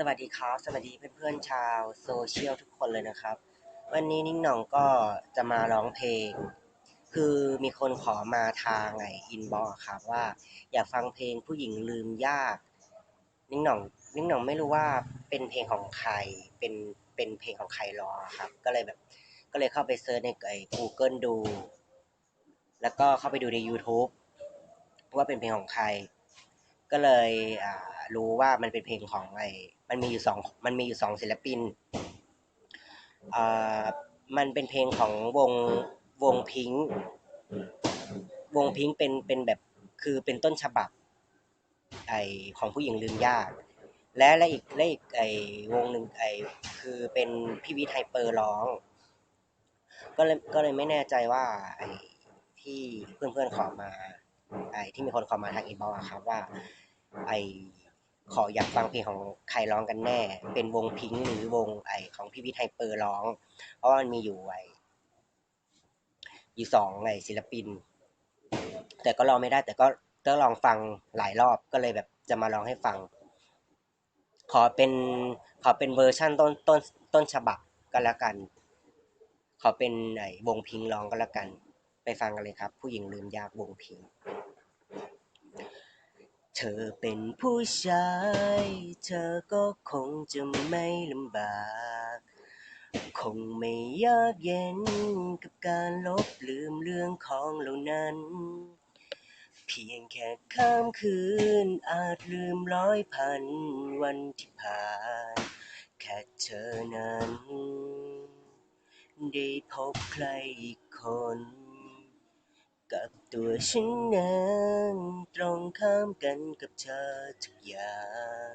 สวัสดีครับ สวัสดีเพื่อนๆชาวโซเชียลทุกคนเลยนะครับ วันนี้นิ้งหน่องก็จะมาร้องเพลง คือมีคนขอมาทางไออินบ็อกครับว่า อยากฟังเพลงผู้หญิงลืมยาก นิ้งหน่อง นิ้งหน่องไม่รู้ว่าเป็นเพลงของใครเป็นเป็นเพลงของใครร้องครับ ก็เลยแบบ ก็เลยเข้าไปเซิร์ชในไอ้ Google ดู แล้วก็เข้าไปดูใน YouTube ว่าเป็นเพลงของใคร ก็เลยอ่า รู้ว่ามันเป็นเพลงของไอ้มันมีอยู่สองมันมีอยู่สองศิลปินเอ่ามันเป็นเพลงของวงวงพิงวงพิงเป็นเป็นแบบคือเป็นต้นฉบับไอของผู้หญิงลืมยาก และและอีกและอีกไอวงหนึ่งไอคือเป็นพี่วิทย์ไฮเปอร์ร้อง ก็เลยก็เลยไม่แน่ใจว่าไอที่เพื่อนๆขอมาไอที่มีคนขอมาทางอินบ็อกซ์ครับว่าไอ ขออยากฟังเพลงของใครร้องกันแน่ เป็นวงพิงค์หรือวงไอของพี่วิทย์ไฮเปอร์ร้อง เพราะว่ามันมีอยู่ไออยู่สองไอศิลปิน แต่ก็ร้องไม่ได้ แต่ก็ก็ลองฟังหลายรอบก็เลยแบบจะมาร้องให้ฟัง ขอเป็นขอเป็นเวอร์ชั่นต้นต้นต้นฉบับก็แล้วกัน ขอเป็นไอวงพิงค์ร้องก็แล้วกัน ไปฟังกันเลยครับ ผู้หญิงลืมยากวงพิงค์ เธอเป็นผู้ชาย เธอก็คงจะไม่ลำบาก คงไม่ยากเย็นกับการลบลืมเรื่องของเหล่านั้น เพียงแค่ข้ามคืนอาจลืมร้อยพันวันที่ผ่าน แค่เธอนั้น ได้พบใครอีกคน กับ ตัวฉันนั้นตรงข้ามกันกับเธอทุกอย่าง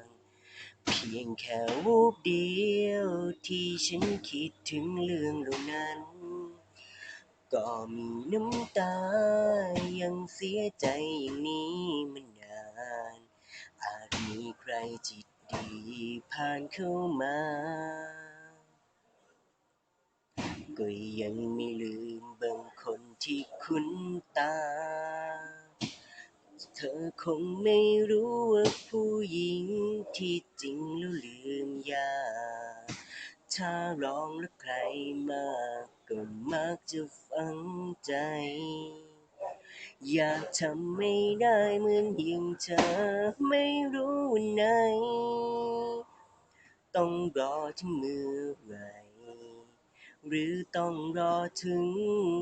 เพียงแค่วูบเดียวที่ฉันคิดถึงเรื่องเหล่านั้น ก็มีน้ำตายังเสียใจอย่างนี้มานาน อาจมีใครจิตดีผ่านเข้ามา ก็ยังไม่ลืม ที่คุ้นตา เธอคงไม่รู้ว่าผู้หญิงที่จริงแล้วลืมยากถ้าร้องแล้วใครมากก็มักจะฝังใจ อยากทำไม่ได้เหมือนอย่างเธอไม่รู้วันไหน ต้องรอถึงเมื่อไหร หรือต้องรอถึง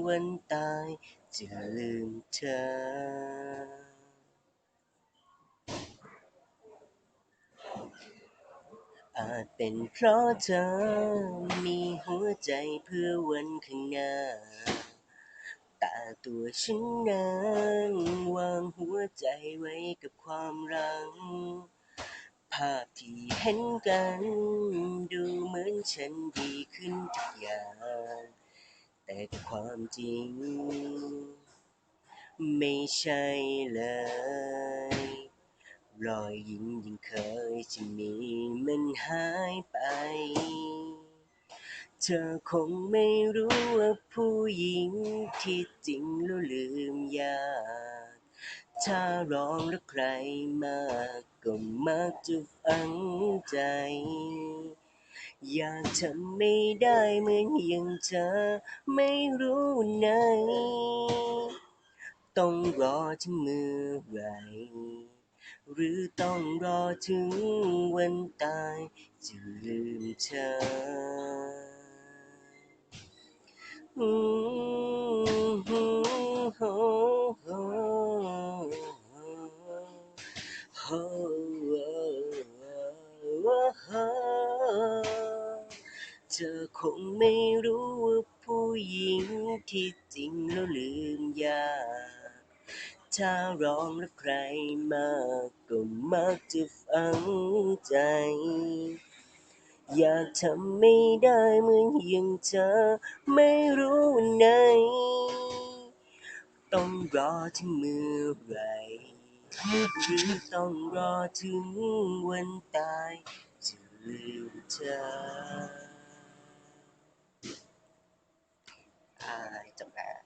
วันตายจะลืมเธอ อาจเป็นเพราะเธอมีหัวใจเพื่อวันข้างหน้า แต่ตัวฉันนั้นวางหัวใจไว้กับความรัก ภาพที่เห็นกัน ดูเหมือนฉันดีขึ้นทุกอย่าง แต่ความจริง ไม่ใช่เลย รอยยิ้มยังเคยจะมีมันหายไป เธอคงไม่รู้ว่าผู้หญิงที่จริงแล้วลืมยาก ถ้าร้องแล้วใครมากก็มักจะฝังใจ อยากทำไม่ได้เหมือนอย่างเธอไม่รู้ไหน ต้องรอถึงเมื่อไหรหรือต้องรอถึงวันตายจะลืมเธอ อืม เธอคงไม่รู้ว่าผู้หญิงที่จริงแล้วลืมยากถ้าร้องแล้วใครมากก็มักจะฝังใจ อยากทำไม่ได้เหมือนอย่างเธอไม่รู้วันไหน ต้องรอถึงเมื่อไหรหรือต้องรอถึงวันตายจะลืมเธอ 啊，一 itu.